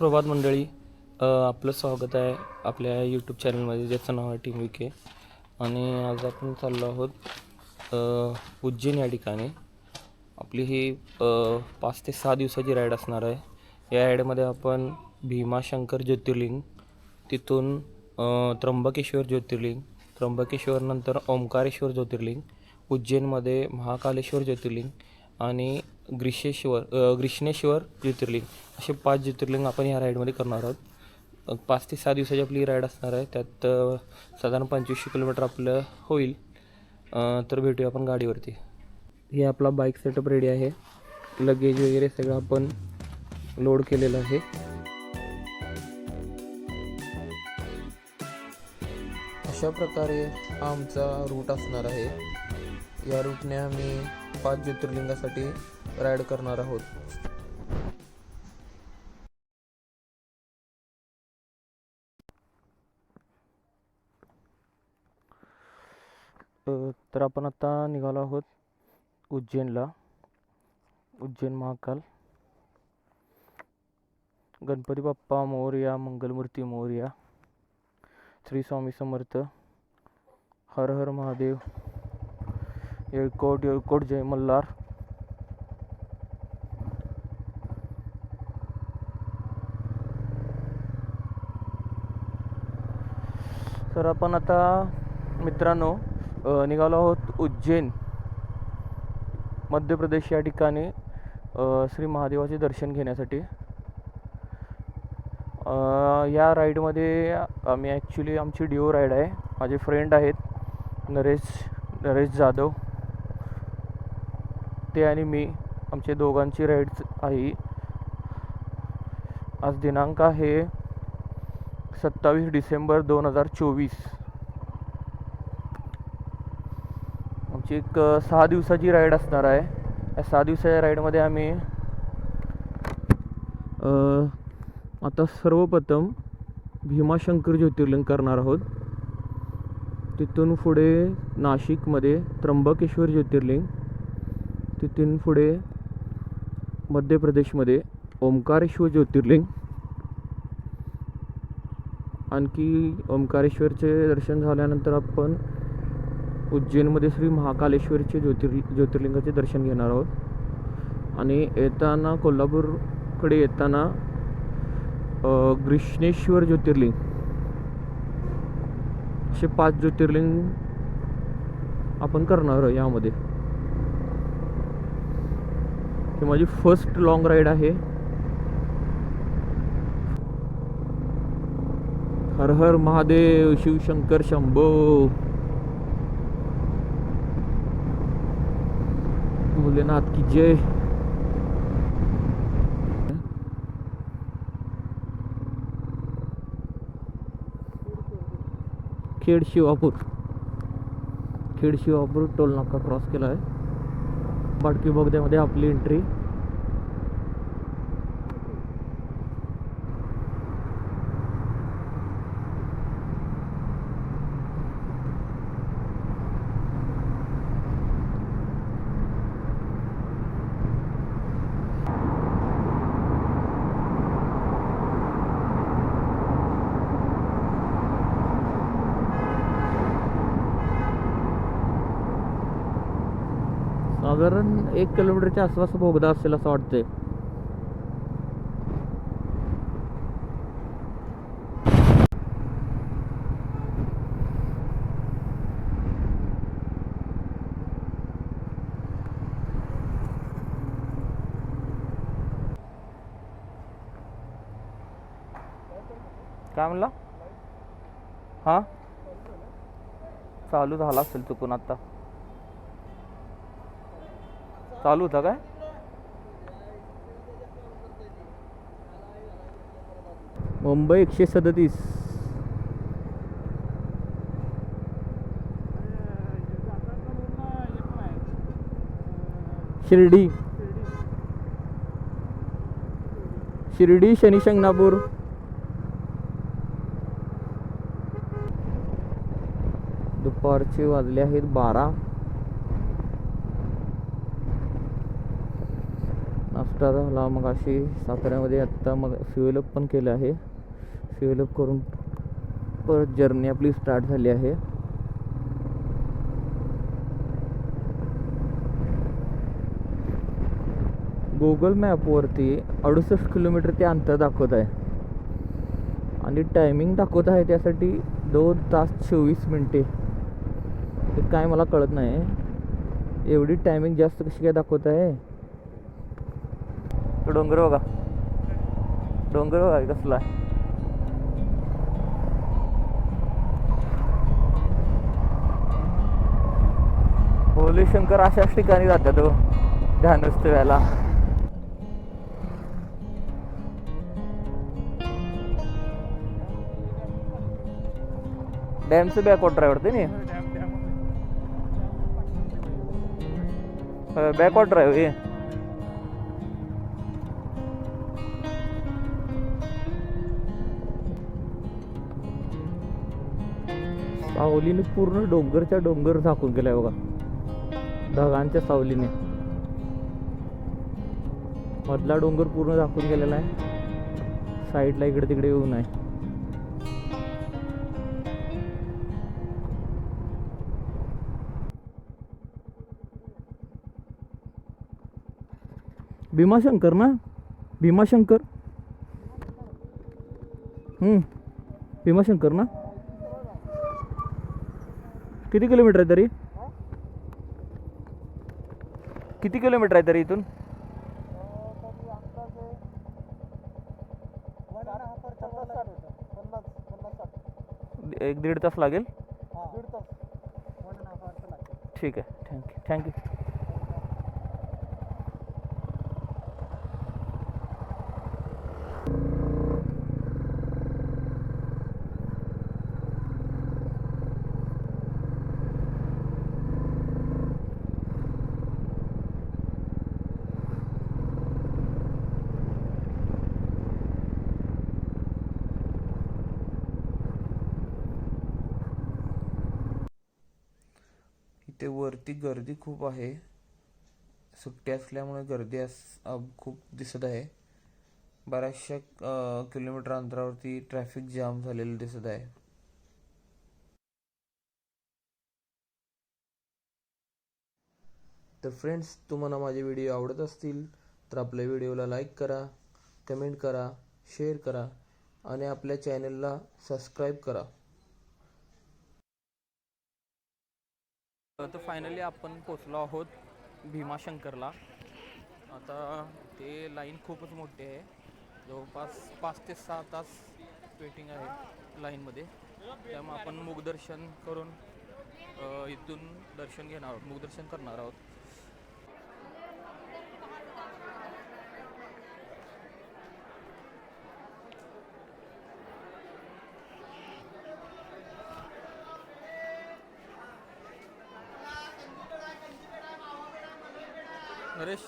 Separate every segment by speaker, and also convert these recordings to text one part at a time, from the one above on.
Speaker 1: प्रभात मंडळी आपलं स्वागत आहे आपल्या यूट्यूब चॅनलमध्ये ज्याचं नाव आहे टीम विके आणि आज आपण चाललो आहोत उज्जैन या ठिकाणी. आपली ही पाच ते सहा दिवसाची राईड असणार आहे. या राईडमध्ये आपण भीमाशंकर ज्योतिर्लिंग तिथून त्र्यंबकेश्वर ज्योतिर्लिंग त्र्यंबकेश्वरनंतर ओंकारेश्वर ज्योतिर्लिंग उज्जैनमध्ये महाकालेश्वर ज्योतिर्लिंग आणि ग्रीषेश्वर ग्रीष्णेश्वर ज्योतिर्लिंग. असे पाच ज्योतिर्लिंग आपण ह्या राईडमध्ये करणार आहोत. पाच ते सहा दिवसाची आपली राईड असणार आहे. त्यात साधारण पंचवीसशे किलोमीटर आपलं होईल. तर भेटूया आपण गाडीवरती. हे आपला बाईक सेटअप रेडी आहे. लगेज वगैरे सगळं आपण लोड केलेलं आहे. अशा प्रकारे हा आमचा रूट असणार आहे. या रूटने आम्ही पाच ज्योतिर्लिंगासाठी राईड करणार आहोत. तर आपण आता निघालो आहोत उज्जैनला. उज्जैन महाकाल. गणपती बाप्पा मोर्या मंगलमूर्ती मोर्या श्री स्वामी समर्थ हर हर महादेव येळकोट येळकोट जय मल्हार तर आपण आता मित्रांनो निघालो आहोत उज्जैन मध्य प्रदेश या ठिकाणी श्री महादेवाचे दर्शन घेण्यासाठी. या राईडमध्ये आम्ही ॲक्च्युली आमची डिओ राईड आहे. माझे फ्रेंड आहेत नरेश नरेश जाधव. ते आणि मी आमचे दोघांची राईड आहे. आज दिनांक आहे सत्तावीस डिसेंबर दोन हजार चोवीस. आमची एक सहा दिवसाची राईड असणार आहे. या सहा दिवसाच्या राईडमध्ये आम्ही आता सर्वप्रथम भीमाशंकर ज्योतिर्लिंग करणार आहोत. तिथून पुढे नाशिकमध्ये त्र्यंबकेश्वर ज्योतिर्लिंग. तिथून पुढे मध्य प्रदेशमध्ये ओंकारेश्वर ज्योतिर्लिंग. आणखी ओंकारेश्वरचे दर्शन झाल्यानंतर आपण उज्जैनमध्ये श्री महाकालेश्वरचे ज्योतिर् ज्योतिर्लिंगाचे दर्शन घेणार आहोत. आणि येताना कोल्हापूरकडे येताना ग्रीष्णेश्वर ज्योतिर्लिंग. असे पाच ज्योतिर्लिंग आपण करणार आहोत यामध्ये. ही माझी फर्स्ट लॉंग राईड आहे. हर हर महादेव शिवशंकर शंभो. भोलेनाथ की जय. खेड शिवापूर. खेड शिवापूर टोल नाका क्रॉस केला आहे बाटकी बोगद्यामध्ये आपली एंट्री साधारण एक किलोमीटरच्या आसपास बोगदा असेल असं वाटतंय. काय म्हणला? हा? चालू झाला असेल चुकून आता. चालू होता काय? मुंबई एकशे सदतीस. शिर्डी. शिर्डी शनिशंगणापूर. दुपारचे वाजले आहेत बारा. नाश्ता झाला मग अशी साताऱ्यामध्ये आत्ता मग फ्युएलअप पण केलं आहे. फ्युएलअप करून परत जर्नी आपली स्टार्ट झाली आहे. गुगल मॅपवरती अडुसष्ट किलोमीटर ते अंतर दाखवत आहे. आणि टायमिंग दाखवत आहे त्यासाठी दोन तास चोवीस मिनटे हे काय मला कळत नाही. एवढी टायमिंग जास्त कशी काय दाखवत आहे? तो डोंगर बघा. डोंगर बघा कसला आहे होली शंकर अशाच ठिकाणी जातात तो ध्यानोत्सवाला डॅमचं बॅकवॉटर आहे वाटतं नाही? बॅकवॉटर आहे सावलीने पूर्ण डोंगरच्या डोंगर झाकून गेलाय बघा. ढगांच्या सावलीने. मधला डोंगर पूर्ण झाकून गेलेला आहे. साईडला इकडे तिकडे येऊन आहे. भीमाशंकर ना? भीमाशंकर? हम्म. भीमाशंकर ना? किती किलोमीटर आहे तरी? किती किलोमीटर आहे तरी इथून? एक दीड तास लागेल? ठीक आहे. थँक्यू थँक्यू इथे वरती गर्दी खूप आहे. सुट्टी असल्यामुळे गर्दी अस खूप दिसत आहे. बऱ्याचशा किलोमीटर अंतरावरती ट्रॅफिक जाम झालेलं दिसत आहे. तर फ्रेंड्स तुम्हाला माझे व्हिडिओ आवडत असतील तर आपल्या व्हिडिओला लाईक करा कमेंट करा शेअर करा आणि आपल्या चॅनलला सबस्क्राईब करा. तर फायनली आपण पोचलो आहोत भीमाशंकरला. आता ते लाईन खूपच मोठी आहे. जवळपास पाच ते सहा तास वेटिंग आहे लाईनमध्ये त्यामुळे आपण मुखदर्शन करून इथून दर्शन घेणार आहोत मुखदर्शन करणार आहोत. नरेश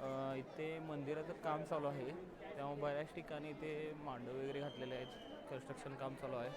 Speaker 1: अ, इथे मंदिराचं काम चालू आहे. त्यामुळे बऱ्याच ठिकाणी इथे मांडव वगैरे घातलेले आहेत. कन्स्ट्रक्शन काम चालू आहे.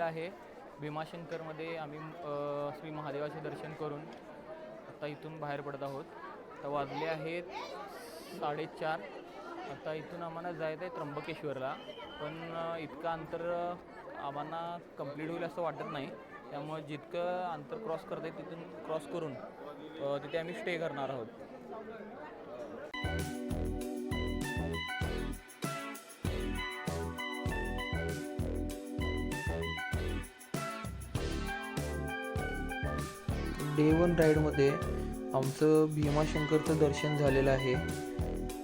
Speaker 1: आहे. भीमाशंकरमध्ये आम्ही श्री महादेवाचे दर्शन करून आता इथून बाहेर पडत आहोत. आता वाजले आहेत साडेचार. आता इथून आम्हाला जायचं आहे त्र्यंबकेश्वरला. पण इतकं अंतर आम्हाला कंप्लीट होईल असं वाटत नाही. त्यामुळे जितकं अंतर क्रॉस करता येईल तिथून क्रॉस करून तिथे आम्ही स्टे करणार आहोत. डे वन राईडमध्ये आमचं भीमाशंकरचं दर्शन झालेलं आहे.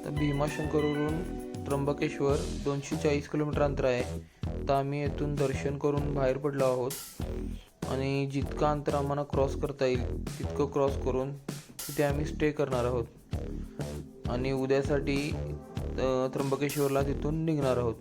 Speaker 1: तर भीमाशंकरवरून त्र्यंबकेश्वर दोनशे चाळीस किलोमीटर अंतर आहे. तर आम्ही येथून दर्शन करून बाहेर पडलो आहोत. आणि जितकं अंतर आम्हाला क्रॉस करता येईल तितकं क्रॉस करून तिथे आम्ही स्टे करणार आहोत. आणि उद्यासाठी त्र्यंबकेश्वरला तिथून निघणार आहोत.